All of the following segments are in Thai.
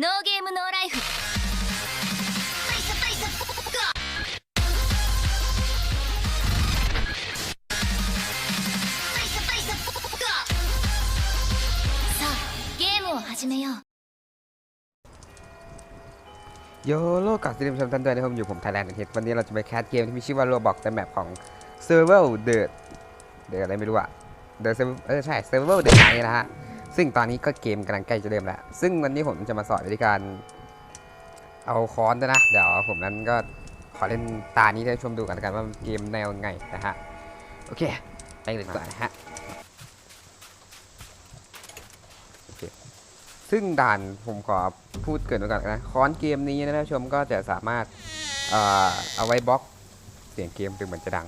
ノーゲームノーライフさあゲームを始めよう โยโลกับซีรีส์ผู้ชมท่านด้วยนะครับอยู่ผมไทยแลนด์เฮดวันนี้เราจะไปแคสเกมที่มีชื่อว่าโรบอกในแมปของ Survival The เดืออะไรไม่รู้อะ The Survival เออใช่ Survival The Night นะฮะ ซึ่งตอนนี้ก็เกมกำลังใกล้จะเริ่มแล้ว ซึ่งวันนี้ผมจะมาสอนวิธีการ เอาค้อนด้วยนะ เดี๋ยวผมนั้นก็ขอเล่นตานี้ให้ชมดูกันกันว่าเกมแนวไงนะฮะ โอเค ไปเลยดีกว่านนะฮะซึ่งด่านผมขอพูดเกินไว้ก่อนนะค้อนเกมนี้นะท่านผู้ชมก็จะสามารถเอ่อเอาไว้บล็อกเสียงเกมถึงมันจะดัง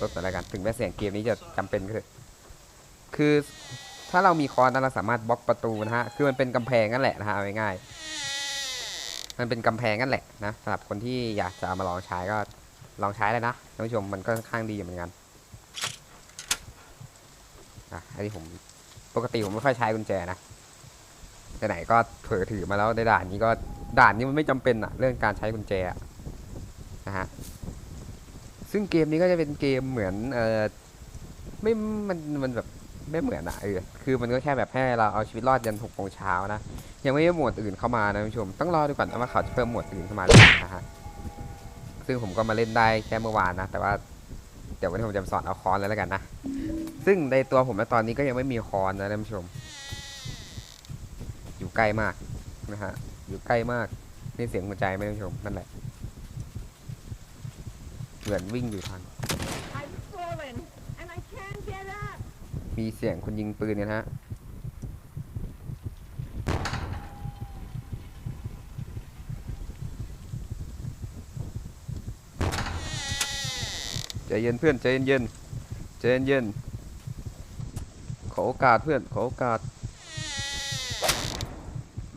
ลดอะไรกันถึงแม้เสียงเกมนี้จะจำเป็นก็เถอะคือ ถ้าเรามีคอนนั้นเราสามารถบล็อกประตูนะฮะ คือมันเป็นกำแพงนั่นแหละนะฮะง่ายๆมันเป็นกำแพงนั่นแหละนะสำหรับคนที่อยากจะเอามาลองใช้ก็ลองใช้เลยนะท่านผู้ชมมันก็ค่อนข้างดีเหมือนกันอะอันนี้ผมปกติผมไม่ค่อยใช้กุญแจนะไหนก็เผลอถือมาแล้วในด่านนี้ก็ด่านนี้มันไม่จำเป็นอะเรื่องการใช้กุญแจนะฮะซึ่งเกมนี้ก็จะเป็นเกมเหมือนเออไม่มันมันแบบ ไม่เหมือนอะเออคือมันก็แค่แบบให้เราเอาชีวิตรอดยันหกโมงเช้านะยังไม่มีหมวดอื่นเข้ามานะคุณผู้ชมต้องรอดูก่อนนะว่าเขาจะเพิ่มหมวดอื่นเข้ามาหรือเปล่านะฮะซึ่งผมก็มาเล่นได้แค่เมื่อวานนะ แต่ว่าเดี๋ยววันนี้ผมจะสอนเอาคอนแล้วแล้วกันนะซึ่งในตัวผมนะตอนนี้ก็ยังไม่มีคอนนะท่านผู้ชม อยู่ใกล้มากนะฮะอยู่ใกล้มากนี่เสียงหัวใจไหมท่านผู้ชมนั่นแหละเหมือนวิ่งอยู่ทาง มีเสียงคนยิงปืนเนี่ยนะฮะใจเย็นเพื่อนใจเย็นๆใจเย็นๆขอโอกาสเพื่อนขอโอกาส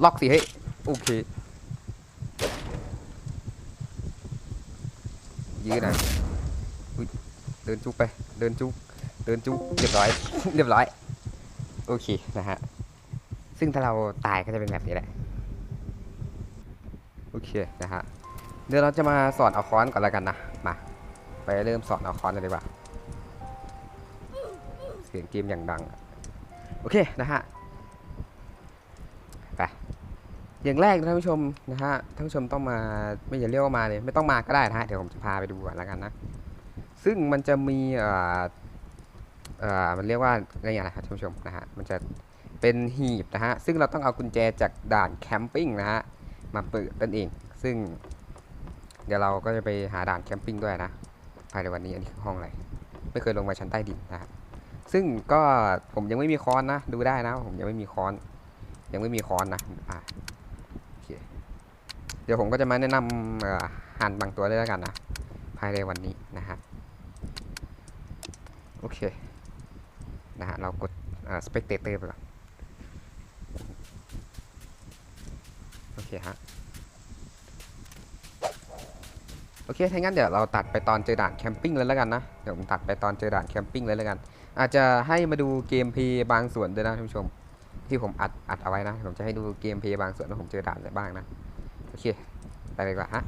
ล็อกสิเฮ้โอเคยืนหน่อยอุ๊ยเดินจุกไป เดินจุก เดินจุเรียบร้อย เรียบร้อย โอเคนะฮะ ซึ่งถ้าเราตายก็จะเป็นแบบนี้แหละ โอเคนะฮะ เดี๋ยวเราจะมาสอนเอาค้อนก่อนแล้วกันนะ มา ไปเริ่มสอนเอาค้อนเลยดีกว่า เสียงเกมอย่างดัง โอเคนะฮะ ไป อย่างแรกนะท่านผู้ชมนะฮะ ท่านผู้ชมต้องมาไม่อย่าเรียกว่ามาเลยไม่ต้องมาก็ได้นะฮะ เดี๋ยวผมจะพาไปดูก่อนแล้วกันนะ ซึ่งมันจะมีอ่อ เอ่อมันเรียกว่าอะไรอย่างไรครับท่านผู้ชมนะฮะมันจะเป็นหีบนะฮะซึ่งเราต้องเอากุญแจจากด่านแคมปิ้งนะฮะมาเปิดนั่นเอง ซึ่ง เดี๋ยวเราก็จะไปหาด่านแคมปิ้งด้วยนะภายในวันนี้อันนี้คือห้องอะไรไม่เคยลงมาชั้นใต้ดินนะฮะซึ่งก็ผมยังไม่มีค้อนนะดูได้นะผมยังไม่มีค้อน ยังไม่มีค้อนนะอ่าโอเคเดี๋ยวผมก็จะมาแนะนำหั่นบางตัวเลยแล้วกันนะภายในวันนี้นะฮะโอเค นะฮะ เรากดสเปกเตอร์ไปก่อนโอเคฮะ โอเค ถ้างั้นเดี๋ยวเราตัดไปตอนเจอด่านแคมปิ้งเลยแล้วกันนะ เดี๋ยวผมตัดไปตอนเจอด่านแคมปิ้งเลยแล้วกัน อาจจะให้มาดูเกมเพย์บางส่วนด้วยนะท่านผู้ชม ที่ผมอัดอัดเอาไว้นะ ผมจะให้ดูเกมเพย์บางส่วนว่าผมเจอด่านอะไรบ้างนะ โอเค ไปเลยกว่าฮะ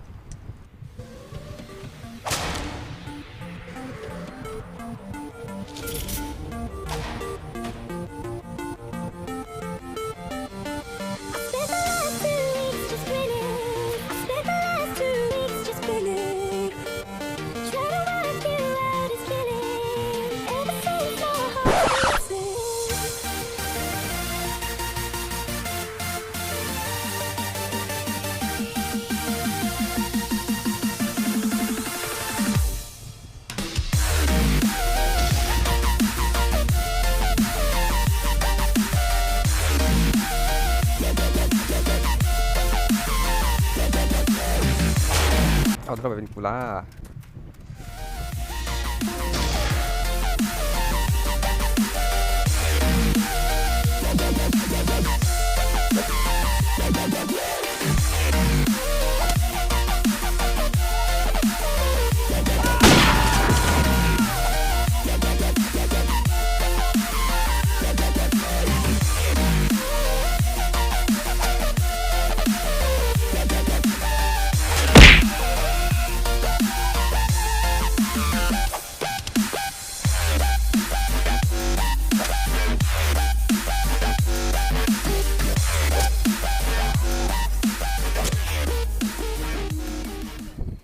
เอา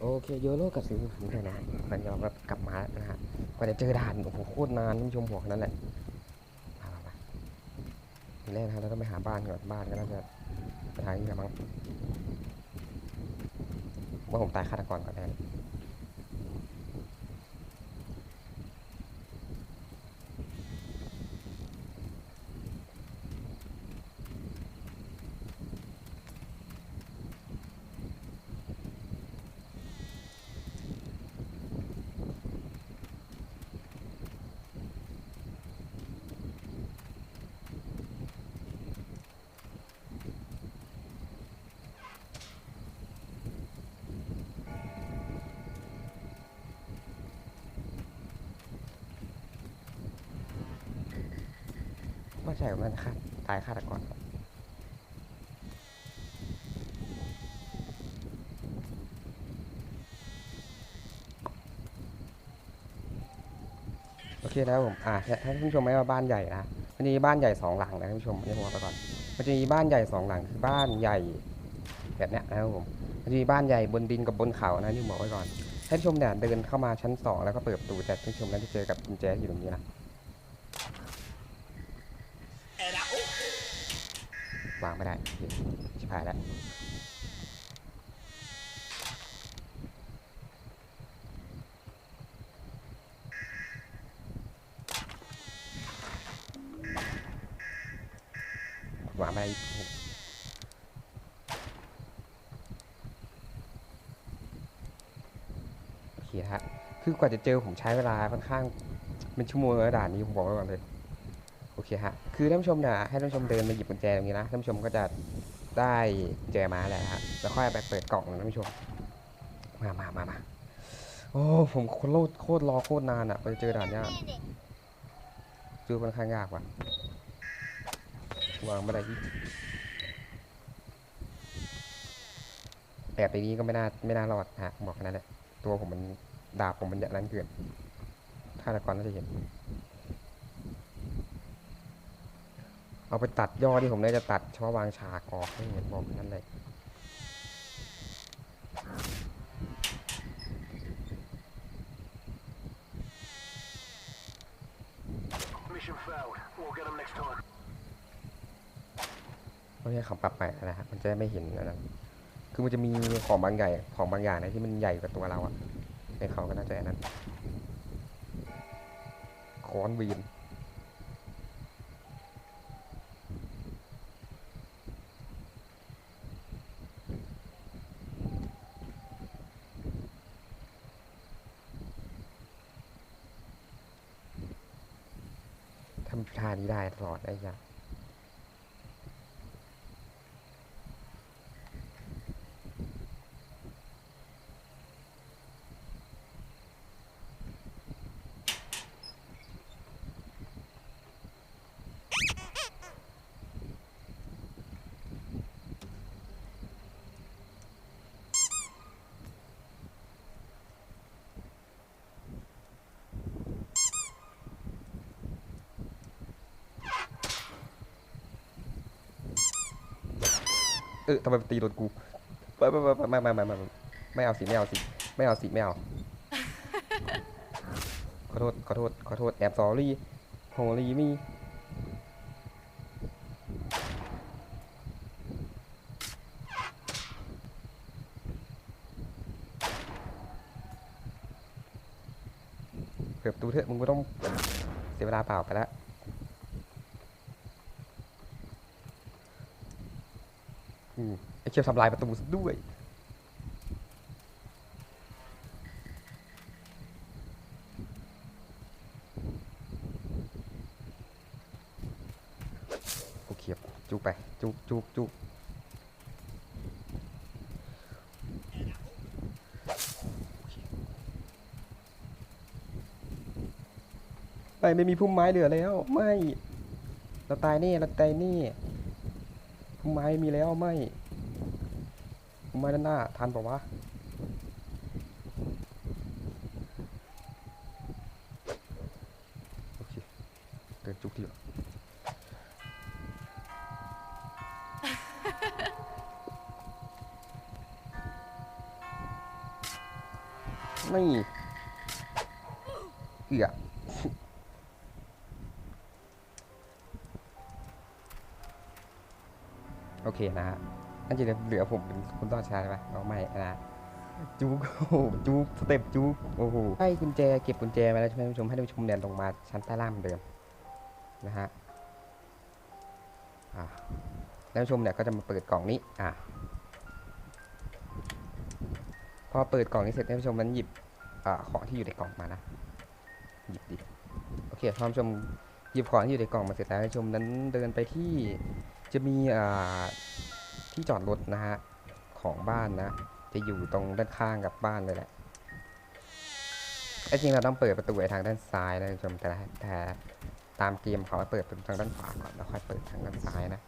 เป็นกูล่าเคโยโร่กับสิงห์ถึงเลยนะมันยอมก็กลับมาแล้วนะฮะกว่าจะเจอด่านโอ้โหโคตรนานท่านผู้ชมบอกนั่นแหละมามามาทีแรกนะฮะเราต้องไปหาบ้านก่อนบ้านก็น่าจะไปทางนี้แหละมั้งว่าผมตายฆาตกรก่อนแน่เลย ว่ใช่ว่ามันฆาตตายฆาตกรโอเคนะครับผมอ่าให้ท่านผู้ชมไหมว่าบ้านใหญ่นะมันจะมีบ้านใหญ่สองหลังนะท่านผู้ชมนนี้ผมบอกไปก่อนมันจะมีบ้านใหญ่สองหลังคือบ้านใหญ่แบบเนี้ยนะครับผมมันจะมีบ้านใหญ่บนดินกับบนเขานะนี่ผมบอกไว้ก่อนท่านผู้ชมเนี่ยเดินเข้ามาชั้นสองแล้วก็เปิดประตูแต่ท่านผู้ชมนั้นจะเจอกับกุญแจอยู่ตรงนี้นะ วางไม่ได้ชิบหายแล้ววางไม่ได้โอเคฮะคือกว่าจะเจอผมใช้เวลาค่อนข้างเป็นชั่วโมงเลยด่านนี้ผมบอกไว้ก่อนเลย คือท่านผู้ชมเนี่ยให้ท่านผู้ชมเดินมาหยิบกุญแจตรงนี้นะท่านผู้ชมก็จะได้กุญแจมาแหละฮะแล้วค่อยไปเปิดกล่องนะท่านผู้ชม มามามามาโอ้ผมโคตรโคตรรอโคตรนานอะไปเจอด่านเนี้ยเจอค่อนข้างยากว่ะวางไม่ได้ที่แอบในนี้ก็ไม่น่าไม่น่ารอดฮะบอกแค่นั้นแหละตัวผมมันดาบผมมันอย่างนั้นเกินฆาตกรน่าจะเห็น เอาไปตัดยอดที่ผมได้จะตัดเฉพาะวางฉากออกให้เห็นบอกนั่นเลย Mission failed. We'll get them next time. ไม่ใช่คำปรับใหม่นะฮะมันจะได้ไม่เห็นอันนั้นคือมันจะมีของบางใหญ่ของบางอย่างนะที่มันใหญ่กว่าตัวเราอะในเขาก็น่าจะอันนั้นค้อนวีน ทำท่านี้ได้ตลอดได้ยัง เออทำไมมันตีโดนกูไม่ไม่ไม่ไม่ไม่ไม่ไม่ไม่เอาสิไม่เอาสิไม่เอาสิไม่เอาขอโทษขอโทษขอโทษแอบสอรี่โฮลี่มีเปิดประตูเถอะมึงไม่ต้องเสียเวลาเปล่าไปแล้ว อืม ไอเคียวทำลายประตูซะด้วย โอเคจุกไป จุกจุกจุกไปไม่มีพุ่มไม้เหลือแล้วไม่เราตายแน่เราตายแน่พุ่มไม้มีแล้วไม่ ผมมาด้านหน้า ทันปล่าวะโอเคเดินจุกทีละนี่เอือโอเคนะฮะ อันจริงๆเหลือผมเป็นคุณต้อนชาใช่ไหมเอาไม่นะจูกโอ้โหจูกสเต็ปจูกโอ้โหให้กุญแจเก็บกุญแจมาแล้วใช่ไหมท่านผู้ชมให้ท่านผู้ชมเนี่ยลงมาชั้นใต้ล่างเหมือนเดิมนะฮะท่านผู้ชมเนี่ยก็จะมาเปิดกล่องนี้อ่าพอเปิดกล่องนี้เสร็จท่านผู้ชมนั้นหยิบอของที่อยู่ในกล่องมานะหยิบดิโอเคท่านผู้ชมหยิบของที่อยู่ในกล่องมาเสร็จแล้วท่านผู้ชมนั้นเดินไปที่จะมีอ่า ที่จอดรถนะฮะของบ้านนะ จะอยู่ตรงด้านข้างกับบ้านเลยแหละแต่จริงเราต้องเปิดประตูไว้ทางด้านซ้ายนะคุณผู้ชมแต่แต่ตามเกมเขาเปิดเป็นทางด้านขวาก่อนแล้วค่อยเปิดทางด้านซ้ายนะ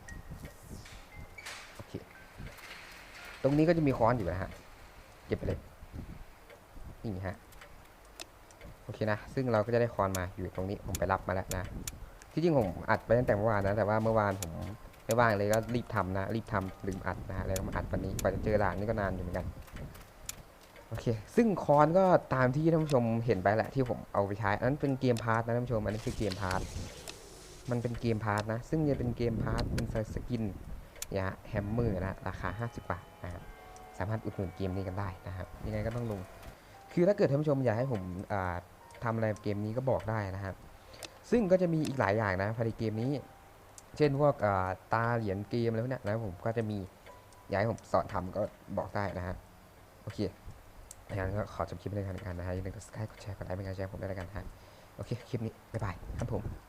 โอเคตรงนี้ก็จะมีค้อนอยู่นะฮะเก็บไปเลยนี่ฮะโอเคนะ ซึ่งเราก็จะได้ค้อนมาอยู่ตรงนี้ผมไปรับมาแล้วนะ ที่จริงผมอัดไปตั้งแต่เมื่อวานนะ แต่ว่าเมื่อวานผม ไม่ว่างเลยก็รีบทำนะ รีบทำลืมอัดนะฮะแล้วก็มาอัดวันนี้กว่าจะเจอด่านนี่ก็นานอยู่เหมือนกันโอเค ซึ่งคอนก็ตามที่ท่านผู้ชมเห็นไปแหละที่ผมเอาไปใช้อันนั้นเป็นเกมพาร์ทนะท่านผู้ชมอันนี้คือเกมพาร์ทมันเป็นเกมพาร์ทนะ ซึ่งจะเป็นเกมพาร์ทเป็นสกินยาแฮมเมอร์นะราคา 50 บาทนะครับสามารถอุดหนุนเกมนี้กันได้นะครับยังไงก็ต้องลง คือถ้าเกิดท่านผู้ชมอยากให้ผมอ่าทำอะไรเกมนี้ก็บอกได้นะครับซึ่งก็จะมีอีกหลายอย่างนะภายในเกมนี้ เช่นพวกตาเหรียญเกมอะไรพวกนี้นะผมก็จะมีอยากให้ผมสอนทำก็บอกได้นะฮะโอเคงั้นก็ขอจบคลิปไปเลยกันนะฮะอย่าลืมกดสกายกดแชร์กดไลค์เป็นการแชร์ผมด้วยแล้วกันฮะโอเคคลิปนี้บ๊ายบายครับผม